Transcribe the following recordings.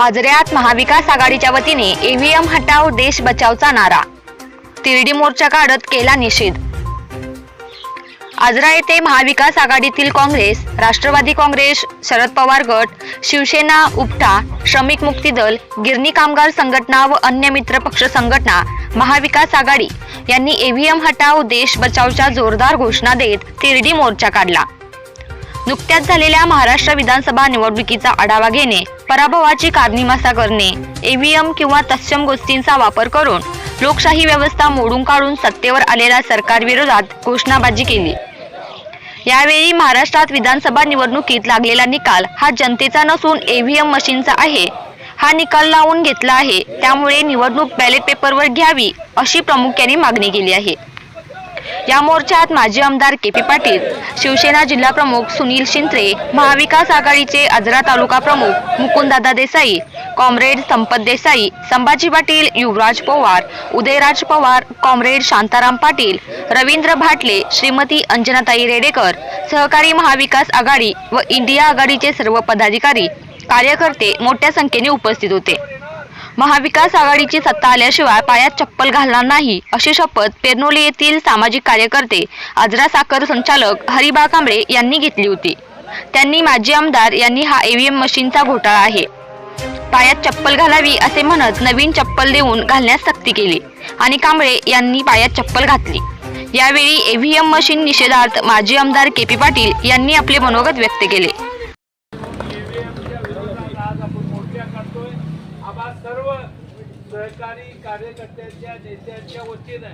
आजऱ्यात महाविकास आघाडीच्या वतीने ईव्हीएम हटाव देश बचावचा नारा. तिरडी मोर्चा काढत केला निषेध. आजरा येथे महाविकास आघाडीतील काँग्रेस राष्ट्रवादी काँग्रेस शरद पवार गट शिवसेना उपटा श्रमिक मुक्ती दल गिरणी कामगार संघटना व अन्य मित्र पक्ष संघटना महाविकास आघाडी यांनी ईव्हीएम हटाव देश बचावच्या जोरदार घोषणा देत तिरडी मोर्चा काढला. नुकत्याच झालेल्या महाराष्ट्र विधानसभा निवडणुकीचा आढावा घेणे पराभवाची कारनिमासा करणे ईव्हीएम किंवा तत्सम गोष्टींचा वापर करून लोकशाही व्यवस्था मोडून काढून सत्तेवर आलेल्या सरकारविरोधात घोषणाबाजी केली. यावेळी महाराष्ट्रात विधानसभा निवडणुकीत लागलेला निकाल हा जनतेचा नसून ईव्हीएम मशीनचा आहे. हा निकाल लावून घेतला आहे. त्यामुळे निवडणूक बॅलेट पेपरवर घ्यावी अशी प्रामुख्याने मागणी केली आहे. या मोर्चात माजी आमदार के पी पाटील शिवसेना जिल्हा प्रमुख सुनील शिंत्रे महाविकास आघाडीचे आजरा तालुका प्रमुख मुकुंददादा देसाई कॉम्रेड संपत देसाई संभाजी पाटील युवराज पवार उदयराज पवार कॉम्रेड शांताराम पाटील रवींद्र भाटले श्रीमती अंजनाताई रेडेकर सहकारी महाविकास आघाडी व इंडिया आघाडीचे सर्व पदाधिकारी कार्यकर्ते मोठ्या संख्येने उपस्थित होते. महाविकास आघाडीची सत्ता आल्याशिवाय पायात चप्पल घालणार नाही अशी शपथ पेरनोली येथील सामाजिक कार्यकर्ते आजरा साखर संचालक हरिबा कांबळे यांनी घेतली होती. त्यांनी माजी आमदार यांनी हा ईव्हीएम मशीनचा घोटाळा आहे. पायात चप्पल घालावी असे म्हणत नवीन चप्पल देऊन घालण्यास सक्ती केली आणि कांबळे यांनी पायात चप्पल घातली. यावेळी ईव्हीएम मशीन निषेधार्थ माजी आमदार के पी पाटील यांनी आपले मनोगत व्यक्त केले. आम्हा सर्व सहकारी कार्यकर्त्यांच्या नेत्यांच्या वतीनं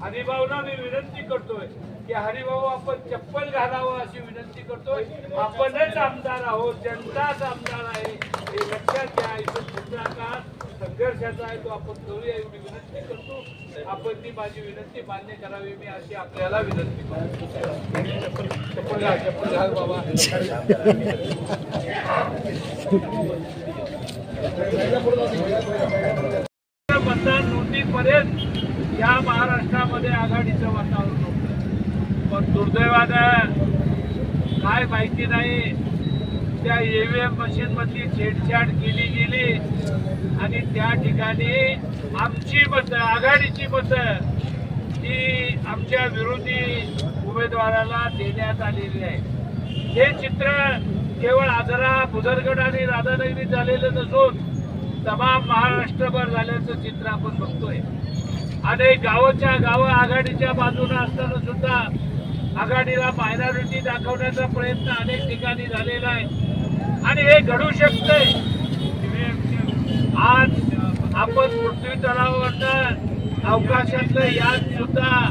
हरिभाऊना मी विनंती करतोय की हरिभाऊ आपण चप्पल घालावं अशी विनंती करतोय. आपणच आमदार आहोत जनताच आमदार आहे. हे लक्षात घ्या इथं पुढचा काळ संघर्षाचा आहे तो आपण करूया एवढी विनंती करतो. आपण ती माझी विनंती मान्य करावी मी अशी आपल्याला विनंती करतो. चप्पल घाल चप्पल घाल बाबा. मतदान नोंदणीपर्यंत या महाराष्ट्रामध्ये आघाडीचं वातावरण होतं. पण दुर्दैवानं काय माहिती नाही त्या ईव्हीएम मशीन मधली छेडछाड केली गेली आणि त्या ठिकाणी आमची मतं आघाडीची मतं ही आमच्या विरोधी उमेदवाराला देण्यात आलेली आहे हे चित्र केवळ आजरा आणि राधानगरीत झालेलं नसून तमाम महाराष्ट्रभर झाल्याचं चित्र आपण बघतोय. आणि गावाच्या गावं आघाडीच्या बाजूनं असताना सुद्धा आघाडीला मायनॉरिटी दाखवण्याचा प्रयत्न अनेक ठिकाणी झालेला आहे. आणि हे घडू शकतंय. आज आपण पृथ्वी तळावरनं अवकाशातलं यात सुद्धा